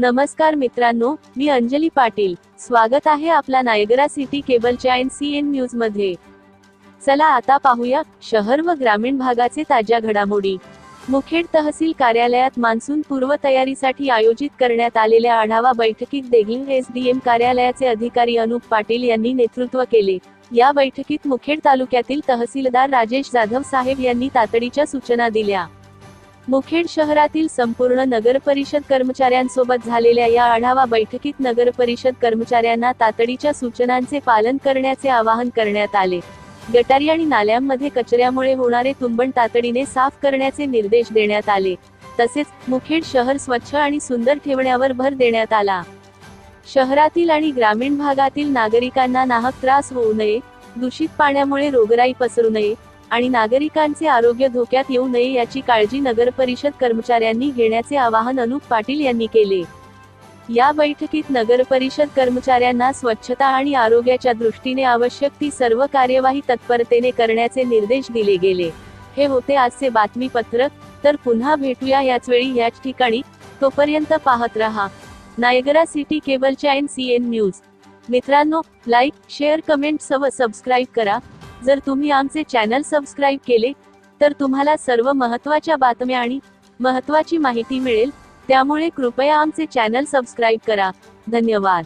नमस्कार मित्रांनो मी अंजली पाटील. स्वागत आहे आपला नायगरा सिटी केबलच्या एन सी एन न्यूजमध्ये. चला आता पाहूया शहर व ग्रामीण भागाचे ताज्या घडामोडी. मुखेड तहसील कार्यालयात मान्सून पूर्व तयारीसाठी आयोजित करण्यात आलेल्या आढावा बैठकीत देगलिंग एस डी एम कार्यालयाचे अधिकारी अनुप पाटील यांनी नेतृत्व केले. या बैठकीत मुखेड तालुक्यातील तहसीलदार राजेश जाधव साहेब यांनी तातडीच्या सूचना दिल्या. मुखेड शहरातील संपूर्ण नगरपरिषद कर्मचाऱ्यांसोबत झालेल्या या आढावा बैठकीत नगरपरिषद कर्मचाऱ्यांना तातडीच्या सूचनांचे पालन करण्याचे आवाहन करण्यात आले. गटारी आणि नाल्यांमध्ये कचऱ्यामुळे होणारे तुंबण तातडीने साफ करण्याचे निर्देश देण्यात आले. तसेच मुखेड शहर स्वच्छ आणि सुंदर ठेवण्यावर भर देण्यात आला. शहरातील आणि ग्रामीण भागातील नागरिकांना नाहक त्रास होऊ नये दूषित पाण्यामुळे रोगराई पसरू नये आणि नागरिकांचे आरोग्य धोक्यात येऊ नये याची काळजी नगर परिषद कर्मचाऱ्यांनी घेण्याचे आवाहन अनुप पाटील यांनी केले. या बैठकीत नगर परिषद कर्मचाऱ्यांना स्वच्छता आणि आरोग्याच्या दृष्टीने आवश्यक ती सर्व कार्यवाही तत्परतेने करण्याचे निर्देश दिले गेले. हे होते आजचे बातमीपत्रक. तर पुन्हा भेटूया याच वेळी याच ठिकाणी. तोपर्यंत पाहत रहा. नायगरा सिटी केबलच्या एन सी एन न्यूज. मित्रांनो like share comment sub subscribe करा. जर तुम्ही आमचे चॅनल सबस्क्राईब केले तर तुम्हाला सर्व महत्त्वाच्या बातम्या आणि महत्त्वाची माहिती मिळेल. त्यामुळे कृपया आमचे चॅनल सबस्क्राईब करा. धन्यवाद.